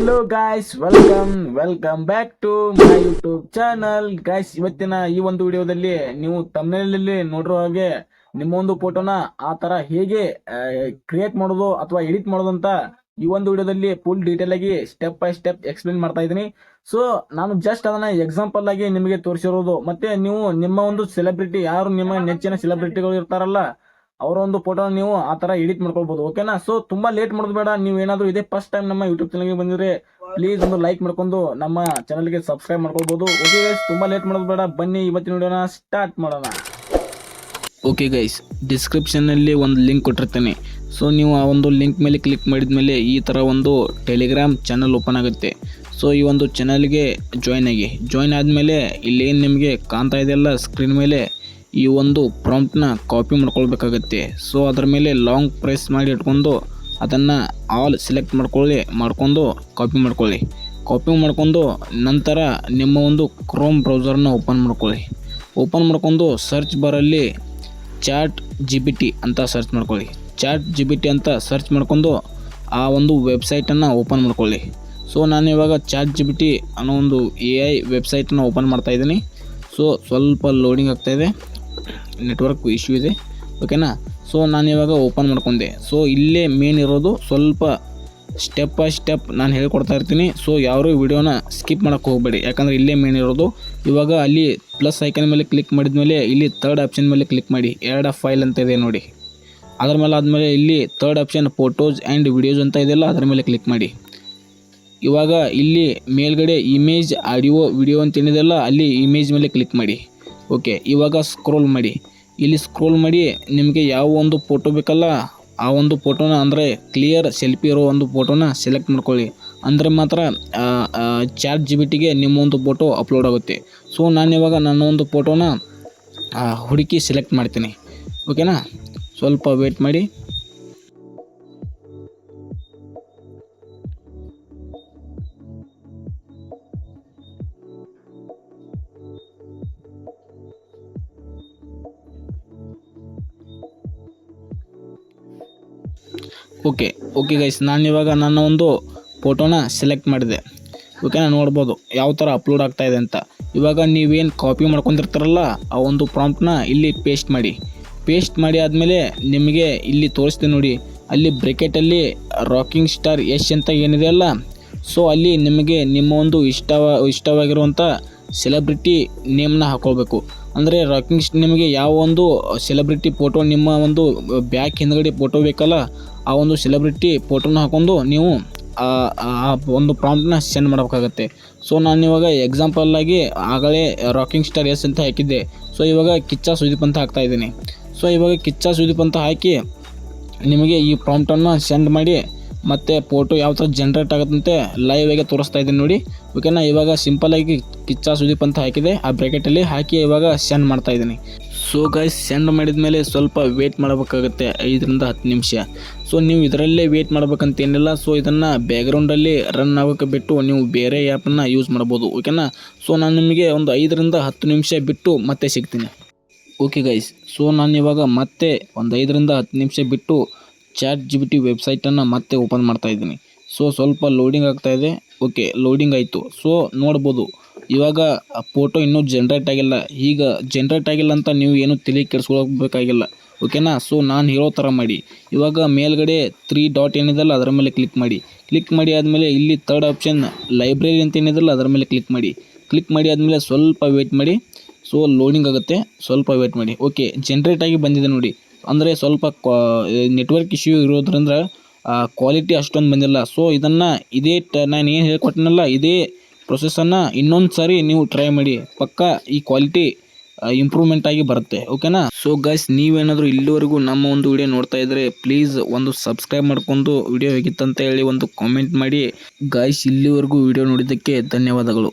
Hello guys welcome welcome back to my YouTube channel guys ಇವತ್ತಿನ ಈ ಒಂದು ವಿಡಿಯೋದಲ್ಲಿ ನೀವು ತಮಿಳಲ್ಲಿ ನೋಡಿರೋ ಹಾಗೆ ನಿಮ್ಮ ಒಂದು ಫೋಟೋನ ಆ ತರ ಹೇಗೆ ಕ್ರಿಯೇಟ್ ಮಾಡೋದು ಅಥವಾ ಎಡಿಟ್ ಮಾಡೋದು ಅಂತ ಈ ಒಂದು ವಿಡಿಯೋದಲ್ಲಿ ಫುಲ್ ಡೀಟೇಲ್ ಆಗಿ ಸ್ಟೆಪ್ ಬೈ ಸ್ಟೆಪ್ ಎಕ್ಸ್ಪ್ಲೇನ್ ಮಾಡ್ತಾ ಇದ್ದೀನಿ. ಸೊ ನಾನು ಜಸ್ಟ್ ಅದನ್ನ ಎಕ್ಸಾಂಪಲ್ ಆಗಿ ನಿಮಗೆ ತೋರಿಸಿರೋದು. ಮತ್ತೆ ನೀವು ನಿಮ್ಮ ಒಂದು ಸೆಲೆಬ್ರಿಟಿ ಯಾರು ನಿಮ್ಮ ನೆಚ್ಚಿನ ಸೆಲೆಬ್ರಿಟಿಗಳು ಇರ್ತಾರಲ್ಲ ಅವರ ಒಂದು ಫೋಟೋ ನೀವು ಆ ತರ ಎಡಿಟ್ ಮಾಡ್ಕೊಳ್ಬಹುದು ಓಕೆನಾ ಸೊ ತುಂಬಾ ಲೇಟ್ ಮಾಡೋದು ಬೇಡ, ನೀವು ಏನಾದ್ರು ಇದೇ ಫಸ್ಟ್ ಟೈಮ್ ನಮ್ಮ ಯೂಟ್ಯೂಬ್ ಚಾನಲ್ಗೆ ಬಂದಿದ್ರೆ ಪ್ಲೀಸ್ ಒಂದು ಲೈಕ್ ಮಾಡ್ಕೊಂಡು ನಮ್ಮ ಚಾನಲ್ಗೆ ಸಬ್ಸ್ಕ್ರೈಬ್ ಮಾಡ್ಕೊಳ್ಬಹುದು ಓಕೆ ಗೈಸ್ ತುಂಬಾ ಲೇಟ್ ಮಾಡೋದು ಬೇಡ, ಬನ್ನಿ ಇವತ್ತಿನ ವಿಡಿಯೋನ ಸ್ಟಾರ್ಟ್ ಮಾಡೋಣ. ಓಕೆ ಗೈಸ್ ಡಿಸ್ಕ್ರಿಪ್ಷನ್ನಲ್ಲಿ ಒಂದು ಲಿಂಕ್ ಕೊಟ್ಟಿರ್ತೇನೆ. ಸೊ ನೀವು ಆ ಒಂದು ಲಿಂಕ್ ಮೇಲೆ ಕ್ಲಿಕ್ ಮಾಡಿದ ಮೇಲೆ ಈ ತರ ಒಂದು ಟೆಲಿಗ್ರಾಮ್ ಚಾನಲ್ ಓಪನ್ ಆಗುತ್ತೆ. ಸೊ ಈ ಒಂದು ಚಾನಲ್ಗೆ ಜಾಯ್ನ್ ಆಗಿ. ಜಾಯ್ನ್ ಆದಮೇಲೆ ಇಲ್ಲಿ ಏನು ನಿಮಗೆ ಕಾಣ್ತಾ ಇದೆಯಲ್ಲ ಸ್ಕ್ರೀನ್ ಮೇಲೆ ಈ ಒಂದು ಪ್ರಾಂಪ್ಟ್ನ ಕಾಪಿ ಮಾಡ್ಕೊಳ್ಬೇಕಾಗತ್ತೆ. ಸೊ ಅದರ ಮೇಲೆ ಲಾಂಗ್ ಪ್ರೆಸ್ ಮಾಡಿ ಇಟ್ಕೊಂಡು ಅದನ್ನು ಆಲ್ ಸೆಲೆಕ್ಟ್ ಮಾಡ್ಕೊಳ್ಳಿ, ಮಾಡ್ಕೊಂಡು ಕಾಪಿ ಮಾಡ್ಕೊಳ್ಳಿ. ಕಾಪಿ ಮಾಡ್ಕೊಂಡು ನಂತರ ನಿಮ್ಮ ಒಂದು ಕ್ರೋಮ್ ಬ್ರೌಸರ್ನ ಓಪನ್ ಮಾಡ್ಕೊಳ್ಳಿ. ಓಪನ್ ಮಾಡ್ಕೊಂಡು ಸರ್ಚ್ ಬಾರಲ್ಲಿ ಚಾಟ್ ಜಿ ಬಿ ಟಿ ಅಂತ ಸರ್ಚ್ ಮಾಡ್ಕೊಳ್ಳಿ. ಚಾಟ್ ಜಿ ಬಿ ಟಿ ಅಂತ ಸರ್ಚ್ ಮಾಡ್ಕೊಂಡು ಆ ಒಂದು ವೆಬ್ಸೈಟನ್ನು ಓಪನ್ ಮಾಡ್ಕೊಳ್ಳಿ. ಸೊ ನಾನು ಇವಾಗ ಚಾಟ್ ಜಿ ಬಿ ಟಿ ಅನ್ನೋ ಒಂದು ಎ ಐ ವೆಬ್ಸೈಟನ್ನು ಓಪನ್ ಮಾಡ್ತಾ ಇದ್ದೀನಿ. ಸೊ ಸ್ವಲ್ಪ ಲೋಡಿಂಗ್ ಆಗ್ತಾಯಿದೆ ನೆಟ್ವರ್ಕ್ ಇಶ್ಯೂ ಇದೆ. ಓಕೆನಾ ಸೊ ನಾನು ಇವಾಗ ಓಪನ್ ಮಾಡ್ಕೊಂಡೆ. ಸೊ ಇಲ್ಲೇ ಮೇನ್ ಇರೋದು ಸ್ವಲ್ಪ ಸ್ಟೆಪ್ ಬೈ ಸ್ಟೆಪ್ ನಾನು ಹೇಳ್ಕೊಡ್ತಾ ಇರ್ತೀನಿ. ಸೊ ಯಾರು ವಿಡಿಯೋನ ಸ್ಕಿಪ್ ಮಾಡೋಕ್ಕೆ ಹೋಗಬೇಡಿ. ಯಾಕಂದರೆ ಇಲ್ಲೇ ಮೇನ್ ಇರೋದು. ಇವಾಗ ಅಲ್ಲಿ ಪ್ಲಸ್ ಐಕನ್ ಮೇಲೆ ಕ್ಲಿಕ್ ಮಾಡಿದ ಮೇಲೆ ಇಲ್ಲಿ ಥರ್ಡ್ ಆಪ್ಷನ್ ಮೇಲೆ ಕ್ಲಿಕ್ ಮಾಡಿ. ಎರಡು ಫೈಲ್ ಅಂತ ಇದೆ ನೋಡಿ. ಅದ್ರ ಮೇಲೆ ಆದಮೇಲೆ ಇಲ್ಲಿ third option photos and videos ಅಂತ ಇದೆಯಲ್ಲ, ಅದ್ರ ಮೇಲೆ ಕ್ಲಿಕ್ ಮಾಡಿ. ಇವಾಗ ಇಲ್ಲಿ ಮೇಲ್ಗಡೆ ಇಮೇಜ್ ಆಡಿಯೋ ವಿಡಿಯೋ ಅಂತ ಏನಿದೆಯಲ್ಲ, ಅಲ್ಲಿ ಇಮೇಜ್ ಮೇಲೆ ಕ್ಲಿಕ್ ಮಾಡಿ. ಓಕೆ ಇವಾಗ ಸ್ಕ್ರೋಲ್ ಮಾಡಿ. ಇಲ್ಲಿ ಸ್ಕ್ರೋಲ್ ಮಾಡಿ ನಿಮಗೆ ಯಾವ ಒಂದು ಫೋಟೋ ಬೇಕಲ್ಲ, ಆ ಒಂದು ಫೋಟೋನ ಅಂದರೆ ಕ್ಲಿಯರ್ ಸೆಲ್ಫಿ ಇರೋ ಒಂದು ಫೋಟೋನ ಸೆಲೆಕ್ಟ್ ಮಾಡ್ಕೊಳ್ಳಿ. ಅಂದರೆ ಮಾತ್ರ ಚಾರ್ಜ್ ಜಿ ಬಿ ಟಿಗೆ ನಿಮ್ಮ ಒಂದು ಫೋಟೋ ಅಪ್ಲೋಡ್ ಆಗುತ್ತೆ. ಸೊ ನಾನು ಇವಾಗ ನನ್ನ ಒಂದು ಫೋಟೋನ ಹುಡುಕಿ ಸೆಲೆಕ್ಟ್ ಮಾಡ್ತೀನಿ. ಓಕೆನಾ ಸ್ವಲ್ಪ ವೇಟ್ ಮಾಡಿ. ಓಕೆ ಓಕೆ ಗೈಸ್ ನಾನು ಇವಾಗ ನನ್ನ ಒಂದು ಫೋಟೋನ ಸೆಲೆಕ್ಟ್ ಮಾಡಿದೆ. ಓಕೆನಾ ನೋಡ್ಬೋದು ಯಾವ ಥರ ಅಪ್ಲೋಡ್ ಆಗ್ತಾ ಇದೆ ಅಂತ. ಇವಾಗ ನೀವೇನು ಕಾಪಿ ಮಾಡ್ಕೊಂಡಿರ್ತಾರಲ್ಲ, ಆ ಒಂದು ಪ್ರಾಂಪ್ಟ್ನ ಇಲ್ಲಿ ಪೇಸ್ಟ್ ಮಾಡಿ. ಪೇಸ್ಟ್ ಮಾಡಿ ಆದಮೇಲೆ ನಿಮಗೆ ಇಲ್ಲಿ ತೋರಿಸ್ತೀನಿ ನೋಡಿ, ಅಲ್ಲಿ ಬ್ರೆಕೆಟಲ್ಲಿ ರಾಕಿಂಗ್ ಸ್ಟಾರ್ ಯಶ್ ಅಂತ ಏನಿದೆ ಅಲ್ಲ ಸೊ ಅಲ್ಲಿ ನಿಮಗೆ ನಿಮ್ಮ ಒಂದು ಇಷ್ಟವ ಇಷ್ಟವಾಗಿರುವಂಥ ಸೆಲೆಬ್ರಿಟಿ ನೇಮ್ನ ಹಾಕೊಳ್ಬೇಕು. ಅಂದರೆ ರಾಕಿಂಗ್ ನಿಮಗೆ ಯಾವ ಒಂದು ಸೆಲೆಬ್ರಿಟಿ ಫೋಟೋ ನಿಮ್ಮ ಒಂದು ಬ್ಯಾಕ್ ಹಿಂದ್ಗಡೆ ಫೋಟೋ ಬೇಕಲ್ಲ ಆ ಒಂದು ಸೆಲೆಬ್ರಿಟಿ ಫೋಟೋನ ಹಾಕೊಂಡು ನೀವು, ಆ ಒಂದು ಪ್ರಾಂಪ್ಟ್ನ ಸೆಂಡ್ ಮಾಡಬೇಕಾಗತ್ತೆ. ಸೊ ನಾನು ಇವಾಗ ಎಕ್ಸಾಂಪಲ್ ಆಗಿ ಆಗಲೇ ರಾಕಿಂಗ್ ಸ್ಟಾರ್ ಎಸ್ ಅಂತ ಹಾಕಿದ್ದೆ. ಸೊ ಇವಾಗ ಕಿಚ್ಚ ಸುದೀಪ್ ಅಂತ ಹಾಕ್ತಾ ಇದ್ದೀನಿ. ಸೊ ಇವಾಗ ಕಿಚ್ಚ ಸುದೀಪ್ ಅಂತ ಹಾಕಿ ನಿಮಗೆ ಈ ಪ್ರಾಂಪ್ಟನ್ನು ಸೆಂಡ್ ಮಾಡಿ, ಮತ್ತು ಫೋಟೋ ಯಾವ ಥರ ಜನ್ರೇಟ್ ಆಗುತ್ತಂತೆ ಲೈವ್ ಆಗಿ ತೋರಿಸ್ತಾ ಇದ್ದೀನಿ ನೋಡಿ. ಓಕೆನಾ ಇವಾಗ ಸಿಂಪಲ್ಲಾಗಿ ಕಿಚ್ಚ ಸುದೀಪ್ ಅಂತ ಹಾಕಿದೆ. ಆ ಬ್ರ್ಯಾಕೆಟಲ್ಲಿ ಹಾಕಿ ಇವಾಗ ಸೆಂಡ್ ಮಾಡ್ತಾ ಇದ್ದೀನಿ. ಸೊ ಗೈಸ್ ಸೆಂಡ್ ಮಾಡಿದ ಮೇಲೆ ಸ್ವಲ್ಪ ವೇಟ್ ಮಾಡಬೇಕಾಗುತ್ತೆ, ಐದರಿಂದ ಹತ್ತು ನಿಮಿಷ. ಸೊ ನೀವು ಇದರಲ್ಲೇ ವೇಟ್ ಮಾಡ್ಬೇಕಂತ ಏನಿಲ್ಲ. ಸೊ ಇದನ್ನು ಬ್ಯಾಕ್ಗ್ರೌಂಡಲ್ಲಿ ರನ್ ಆಗೋಕೆ ಬಿಟ್ಟು ನೀವು ಬೇರೆ ಆ್ಯಪನ್ನು ಯೂಸ್ ಮಾಡ್ಬೋದು ಓಕೆನಾ ಸೊ ನಾನು ನಿಮಗೆ ಒಂದು ಐದರಿಂದ ಹತ್ತು ನಿಮಿಷ ಬಿಟ್ಟು ಮತ್ತೆ ಸಿಗ್ತೀನಿ. ಓಕೆ ಗೈಸ್ ಸೊ ನಾನು ಇವಾಗ ಮತ್ತೆ ಒಂದು ಐದರಿಂದ ಹತ್ತು ನಿಮಿಷ ಬಿಟ್ಟು ಚಾಟ್ ಜಿ ಬಿ ಟಿ ವೆಬ್ಸೈಟನ್ನು ಮತ್ತೆ ಓಪನ್ ಮಾಡ್ತಾ ಇದ್ದೀನಿ. ಸೊ ಸ್ವಲ್ಪ ಲೋಡಿಂಗ್ ಆಗ್ತಾ ಇದೆ. ಓಕೆ ಲೋಡಿಂಗ್ ಆಯಿತು. ಸೊ ನೋಡ್ಬೋದು. ಇವಾಗ ಆ ಫೋಟೋ ಇನ್ನೂ ಜನ್ರೇಟ್ ಆಗಿಲ್ಲ. ಈಗ ಜನ್ರೇಟ್ ಆಗಿಲ್ಲ ಅಂತ ನೀವು ಏನು ತಿಳಿ ಕೆಡಿಸ್ಕೊಳ್ಬೇಕಾಗಿಲ್ಲ ಓಕೆನಾ ಸೊ ನಾನು ಹೇಳೋ ಥರ ಮಾಡಿ. ಇವಾಗ ಮೇಲ್ಗಡೆ ತ್ರೀ ಡಾಟ್ ಏನಿದೆಲ್ಲ ಅದರ ಮೇಲೆ ಕ್ಲಿಕ್ ಮಾಡಿ. ಕ್ಲಿಕ್ ಮಾಡಿ ಆದಮೇಲೆ ಇಲ್ಲಿ ಥರ್ಡ್ ಆಪ್ಷನ್ ಲೈಬ್ರರಿ ಅಂತ ಏನಿದೆಲ್ಲ ಅದರ ಮೇಲೆ ಕ್ಲಿಕ್ ಮಾಡಿ. ಕ್ಲಿಕ್ ಮಾಡಿ ಆದಮೇಲೆ ಸ್ವಲ್ಪ ವೇಟ್ ಮಾಡಿ. ಸೊ ಲೋಡಿಂಗ್ ಆಗುತ್ತೆ. ಸ್ವಲ್ಪ ವೇಟ್ ಮಾಡಿ. ಓಕೆ ಜನ್ರೇಟ್ ಆಗಿ ಬಂದಿದೆ ನೋಡಿ. ಅಂದರೆ ಸ್ವಲ್ಪ ನೆಟ್ವರ್ಕ್ ಇಶ್ಯೂ ಇರೋದ್ರಿಂದ ಕ್ವಾಲಿಟಿ ಅಷ್ಟೊಂದು ಬಂದಿಲ್ಲ. ಸೊ ಇದನ್ನು ಇದೇ ನಾನು ಏನು ಹೇಳ್ಕೊಟ್ಟನಲ್ಲ, ಇದೇ ಪ್ರೊಸೆಸನ್ನು ಇನ್ನೊಂದು ಸಾರಿ ನೀವು ಟ್ರೈ ಮಾಡಿ, ಪಕ್ಕ ಈ ಕ್ವಾಲಿಟಿ ಇಂಪ್ರೂವ್ಮೆಂಟ್ ಆಗಿ ಬರುತ್ತೆ ಓಕೆನಾ ಸೊ ಗೈಸ್ ನೀವೇನಾದರೂ ಇಲ್ಲಿವರೆಗೂ ನಮ್ಮ ಒಂದು ವಿಡಿಯೋ ನೋಡ್ತಾ ಇದ್ದರೆ ಪ್ಲೀಸ್ ಒಂದು ಸಬ್ಸ್ಕ್ರೈಬ್ ಮಾಡ್ಕೊಂಡು ವಿಡಿಯೋ ಹೇಗಿತ್ತಂತ ಹೇಳಿ ಒಂದು ಕಾಮೆಂಟ್ ಮಾಡಿ. ಗೈಸ್ ಇಲ್ಲಿವರೆಗೂ ವಿಡಿಯೋ ನೋಡಿದ್ದಕ್ಕೆ ಧನ್ಯವಾದಗಳು.